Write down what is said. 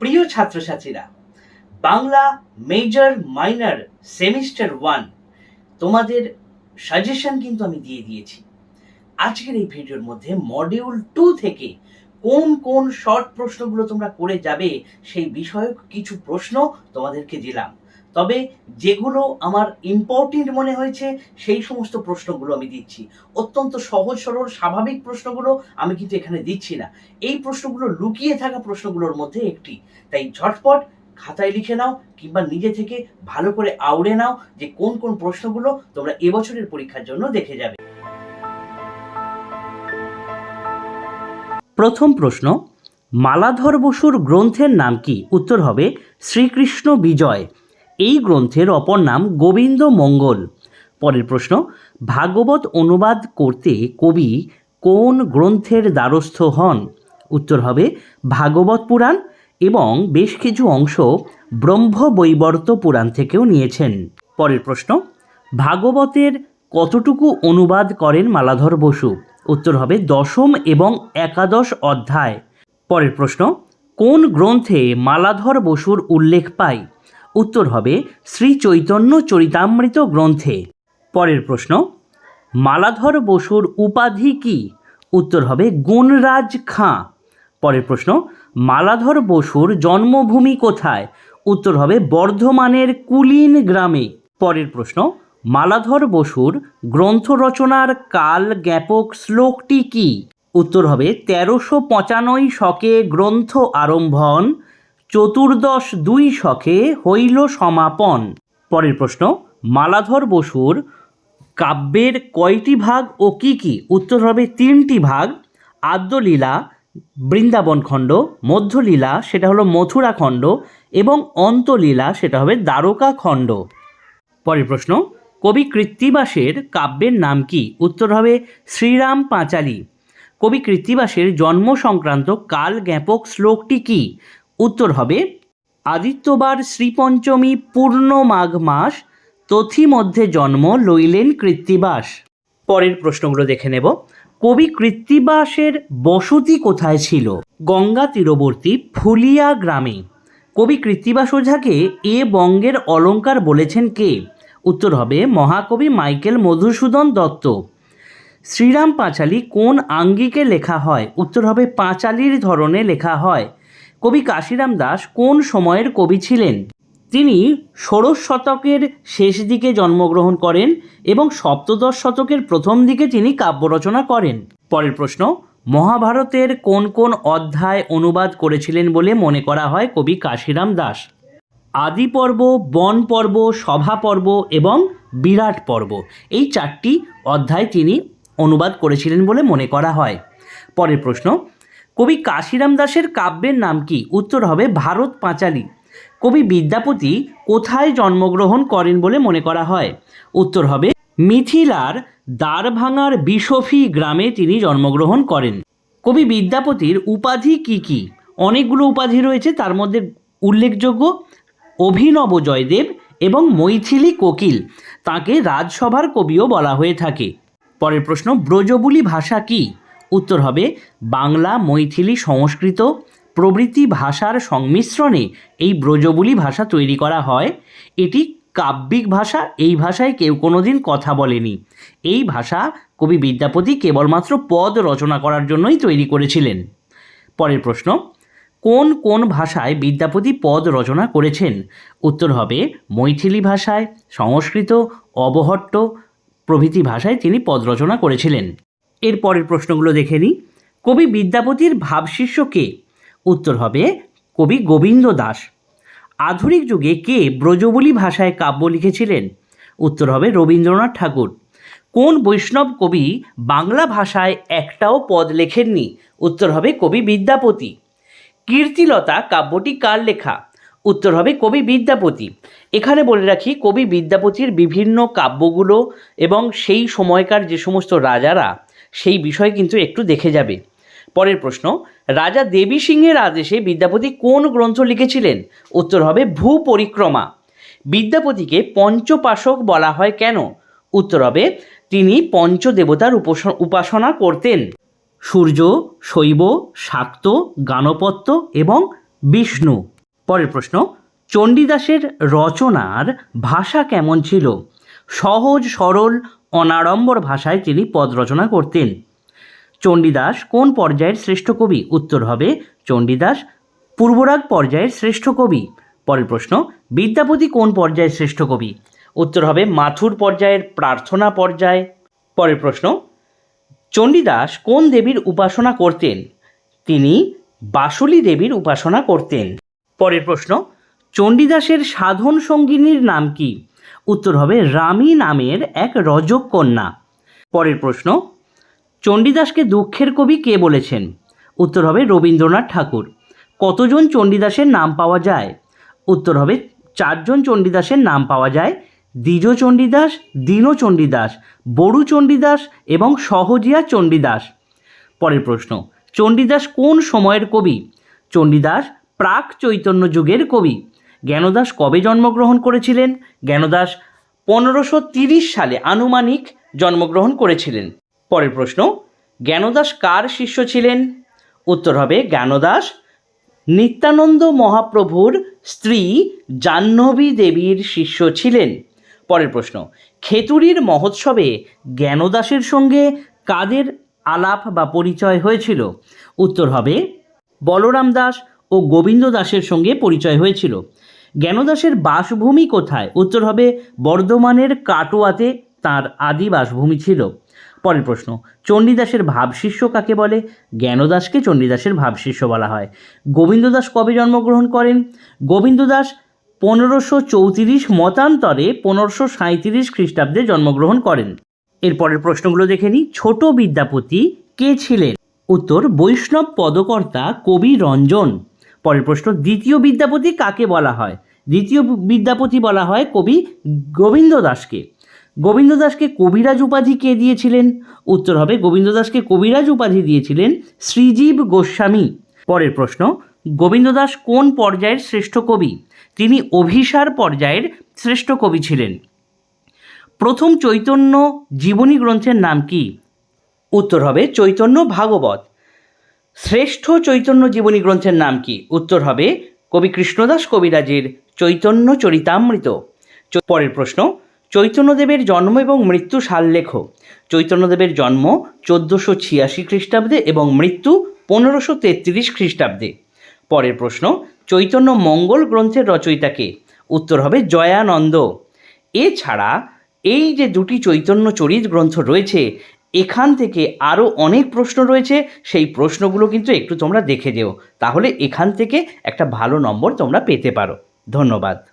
প্রিয় ছাত্রছাত্রীরা, Bangla major minor semester one তোমাদের সাজেশন কিন্তু আমি দিয়ে দিয়েছি। আজকের এই ভিডিওর মধ্যে মডিউল টু থেকে কোন কোন শর্ট প্রশ্নগুলো তোমরা করে যাবে সেই বিষয়ক কিছু প্রশ্ন তোমাদেরকে দিলাম। তবে যেগুলো আমার ইম্পর্টেন্ট মনে হয়েছে, সেই সমস্ত প্রশ্নগুলো আমি দিচ্ছি। অত্যন্ত সহজ, সরল, স্বাভাবিক প্রশ্নগুলো আমি কিন্তু এখানে দিচ্ছি না। এই প্রশ্নগুলো লুকিয়ে থাকা প্রশ্নগুলোর মধ্যে একটি। তাই ঝটপট খাতায় লিখে নাও কিংবা নিজে থেকে ভালো করে আউড়ে নাও যে কোন কোন প্রশ্নগুলো তোমরা এবছরের পরীক্ষার জন্য দেখে যাবে। প্রথম প্রশ্ন, মালাধর বসুর গ্রন্থের নাম কি? উত্তর হবে, শ্রীকৃষ্ণ বিজয়। এই গ্রন্থের অপর নাম গোবিন্দ মঙ্গল। পরের প্রশ্ন, ভাগবত অনুবাদ করতে কবি কোন গ্রন্থের দ্বারস্থ হন? উত্তর হবে ভাগবত পুরাণ এবং বেশ কিছু অংশ ব্রহ্মবৈবর্ত পুরাণ থেকেও নিয়েছেন। পরের প্রশ্ন, ভাগবতের কতটুকু অনুবাদ করেন মালাধর বসু? উত্তর হবে দশম এবং একাদশ অধ্যায়। পরের প্রশ্ন, কোন গ্রন্থে মালাধর বসুর উল্লেখ পাই? উত্তর হবে শ্রী চৈতন্য চরিতামৃত গ্রন্থে। পরের প্রশ্ন, মালাধর বসুর উপাধি কি? উত্তর হবে গুণরাজ খাঁ। পরের প্রশ্ন, মালাধর বসুর জন্মভূমি কোথায়? উত্তর হবে বর্ধমানের কুলিন গ্রামে। পরের প্রশ্ন, মালাধর বসুর গ্রন্থ রচনার কাল জ্ঞাপক শ্লোকটি কি? উত্তর হবে তেরোশো পঁচানব্বই শকে গ্রন্থ আরম্ভন চতুর্দশ দুই শখে হইল সমাপন। পরের প্রশ্ন, মালাধর বসুর কাব্যের কয়টি ভাগ ও কি কি? উত্তর হবে তিনটি ভাগ। আদ্যলীলা, বৃন্দাবন খণ্ড, মধ্যলীলা, সেটা হলো মথুরা খণ্ড, এবং অন্তলীলা, সেটা হবে দ্বারকা খণ্ড। পরের প্রশ্ন, কবি কৃত্তিবাসের কাব্যের নাম কি? উত্তর হবে শ্রীরাম পাঁচালী। কবি কৃত্তিবাসের জন্ম সংক্রান্ত কাল জ্ঞাপক শ্লোকটি কি? উত্তর হবে, আদিত্যবার শ্রীপঞ্চমী পূর্ণ মাঘ মাস তথি মধ্যে জন্ম লইলেন কৃত্তিবাস। পরের প্রশ্নগুলো দেখে নেব। কবি কৃত্তিবাসের বসতি কোথায় ছিল? গঙ্গা তীরবর্তী ফুলিয়া গ্রামে। কবি কৃত্তিবাস ওঝাকে এ বঙ্গের অলঙ্কার বলেছেন কে? উত্তর হবে মহাকবি মাইকেল মধুসূদন দত্ত। শ্রীরাম পাঁচালী কোন আঙ্গিকে লেখা হয়? উত্তর হবে পাঁচালীর ধরনে লেখা হয়। কবি কাশিরাম দাস কোন সময়ের কবি ছিলেন? তিনি ষোড়শ শতকের শেষ দিকে জন্মগ্রহণ করেন এবং সপ্তদশ শতকের প্রথম দিকে তিনি কাব্য রচনা করেন। পরের প্রশ্ন, মহাভারতের কোন কোন অধ্যায় অনুবাদ করেছিলেন বলে মনে করা হয় কবি কাশিরাম দাস? আদি পর্ব, বন পর্ব, সভা পর্ব এবং বিরাট পর্ব এই চারটি অধ্যায় তিনি অনুবাদ করেছিলেন বলে মনে করা হয়। পরের প্রশ্ন কবি কাশিরাম দাসের কাব্যের নাম কি? উত্তর হবে ভারত পাঁচালী। কবি বিদ্যাপতি কোথায় জন্মগ্রহণ করেন বলে মনে করা হয়? উত্তর হবে মিথিলার দ্বারভাঙার বিশফি গ্রামে তিনি জন্মগ্রহণ করেন। কবি বিদ্যাপতির উপাধি কি কি? অনেকগুলো উপাধি রয়েছে, তার মধ্যে উল্লেখযোগ্য অভিনব জয়দেব এবং মৈথিলী কোকিল। তাকে রাজসভার কবিও বলা হয়ে থাকে। পরের প্রশ্ন, ব্রজবুলি ভাষা কি? উত্তর হবে বাংলা, মৈথিলি, সংস্কৃত, প্রভৃতি ভাষার সংমিশ্রণে এই ব্রজবুলি ভাষা তৈরি করা হয়। এটি কাব্যিক ভাষা, এই ভাষায় কেউ কোনোদিন কথা বলেনি। এই ভাষা কবি বিদ্যাপতি কেবলমাত্র পদ রচনা করার জন্যই তৈরি করেছিলেন। পরের প্রশ্ন, কোন কোন ভাষায় বিদ্যাপতি পদ রচনা করেছেন? উত্তর হবে মৈথিলি ভাষায়, সংস্কৃত, অবহট্ট, প্রভৃতি ভাষায় তিনি পদ রচনা করেছিলেন। এর পরের প্রশ্নগুলো দেখে নিই। কবি বিদ্যাপতির ভাবশিষ্য কে উত্তর হবে কবি গোবিন্দ দাস। আধুনিক যুগে কে ব্রজবুলি ভাষায় কাব্য লিখেছিলেন? উত্তর হবে রবীন্দ্রনাথ ঠাকুর। কোন বৈষ্ণব কবি বাংলা ভাষায় একটাও পদ লেখেননি? উত্তর হবে কবি বিদ্যাপতি। কীর্তিলতা কাব্যটি কার লেখা? উত্তর হবে কবি বিদ্যাপতি। এখানে বলে রাখি, কবি বিদ্যাপতির বিভিন্ন কাব্যগুলো এবং সেই সময়কার যে সমস্ত রাজারা সেই বিষয় কিন্তু একটু দেখে যাবে। পরের প্রশ্ন, রাজা দেবী সিংহের আদেশে বিদ্যাপতি কোন গ্রন্থ লিখেছিলেন? উত্তর হবে ভূ পরিক্রমা বিদ্যাপতিকে পঞ্চপাশক বলা হয় কেন? উত্তর হবে, তিনি পঞ্চদেবতার উপাস- উপাসনা করতেন। সূর্য, শৈব, শাক্ত, গানপত্য এবং বিষ্ণু। পরের প্রশ্ন, চণ্ডীদাসের রচনার ভাষা কেমন ছিল? সহজ, সরল অনাড়ম্বর ভাষায় তিনি পদ রচনা করতেন। চণ্ডীদাস কোন পর্যায়ের শ্রেষ্ঠ কবি? উত্তর হবে চণ্ডীদাস পূর্বরাগ পর্যায়ের শ্রেষ্ঠ কবি। পরের প্রশ্ন, বিদ্যাপতি কোন পর্যায়ের শ্রেষ্ঠ কবি? উত্তর হবে মাথুর পর্যায়ের প্রার্থনা পর্যায়। পরের প্রশ্ন, চণ্ডীদাস কোন দেবীর উপাসনা করতেন? তিনি বাসুলি দেবীর উপাসনা করতেন। পরের প্রশ্ন, চণ্ডীদাসের সাধন সঙ্গিনীর নাম কি? উত্তর হবে রামী নামের এক রজক কন্যা। পরের প্রশ্ন, চণ্ডীদাসকে দুঃখের কবি কে বলেছেন? উত্তর হবে রবীন্দ্রনাথ ঠাকুর। কতজন চণ্ডীদাসের নাম পাওয়া যায়? উত্তর হবে চারজন চণ্ডীদাসের নাম পাওয়া যায়। দ্বিজ চণ্ডীদাস, দীন চণ্ডীদাস, বড়ু চণ্ডীদাস এবং সহজিয়া চণ্ডীদাস। পরের প্রশ্ন, চণ্ডীদাস কোন সময়ের কবি? চণ্ডীদাস প্রাক চৈতন্য যুগের কবি। জ্ঞানদাস কবে জন্মগ্রহণ করেছিলেন? জ্ঞানদাস পনেরোশো তিরিশ সালে আনুমানিক জন্মগ্রহণ করেছিলেন। পরের প্রশ্ন, জ্ঞানদাস কার শিষ্য ছিলেন? উত্তর হবে জ্ঞানদাস নিত্যানন্দ মহাপ্রভুর স্ত্রী জাহ্নবী দেবীর শিষ্য ছিলেন। পরের প্রশ্ন, খেতুরির মহোৎসবে জ্ঞানদাসের সঙ্গে কাদের আলাপ বা পরিচয় হয়েছিল? উত্তর হবে বলরাম দাস ও গোবিন্দ দাসের সঙ্গে পরিচয় হয়েছিল। জ্ঞানদাসের বাসভূমি কোথায়? উত্তর হবে বর্ধমানের কাটোয়াতে তার আদি বাসভূমি ছিল। পরের প্রশ্ন, চণ্ডীদাসের ভাবশিষ্য কাকে বলে? জ্ঞানদাসকে চণ্ডীদাসের ভাবশিষ্য বলা হয়। গোবিন্দদাস কবে জন্মগ্রহণ করেন? গোবিন্দদাস পনেরোশো চৌত্রিশ মতান্তরে পনেরোশো সাঁইত্রিশ খ্রিস্টাব্দে জন্মগ্রহণ করেন। এরপরের প্রশ্নগুলো দেখে নিই। ছোট বিদ্যাপতি কে ছিলেন? উত্তর, বৈষ্ণব পদকর্তা কবি রঞ্জন। পরের প্রশ্ন, দ্বিতীয় বিদ্যাপতি কাকে বলা হয়? দ্বিতীয় বিদ্যাপতি বলা হয় কবি গোবিন্দ দাসকে। গোবিন্দ দাসকে কবিরাজ উপাধি কে দিয়েছিলেন? উত্তর হবে গোবিন্দ দাসকে কবিরাজ উপাধি দিয়েছিলেন শ্রীজীব গোস্বামী। পরের প্রশ্ন, গোবিন্দ দাস কোন পর্যায়ের শ্রেষ্ঠ কবি? তিনি অভিসার পর্যায়ের শ্রেষ্ঠ কবি ছিলেন। প্রথম চৈতন্য জীবনী গ্রন্থের নাম কি? উত্তর হবে চৈতন্য ভাগবত। শ্রেষ্ঠ চৈতন্য জীবনী গ্রন্থের নাম কি? উত্তর হবে কবি কৃষ্ণদাস কবিরাজের চৈতন্য চরিতামৃত। পরের প্রশ্ন, চৈতন্যদেবের জন্ম এবং মৃত্যু সাল চৈতন্যদেবের জন্ম চোদ্দোশো ছিয়াশি খ্রিস্টাব্দে এবং মৃত্যু পনেরোশো তেত্রিশ খ্রিস্টাব্দে। পরের প্রশ্ন, চৈতন্য মঙ্গল গ্রন্থের রচয়িতাকে উত্তর হবে জয়ানন্দ। এছাড়া এই যে দুটি চৈতন্য চরিত গ্রন্থ রয়েছে এখান থেকে আরও অনেক প্রশ্ন রয়েছে। সেই প্রশ্নগুলো কিন্তু একটু তোমরা দেখে যেও। তাহলে এখান থেকে একটা ভালো নম্বর তোমরা পেতে পারো। ধন্যবাদ।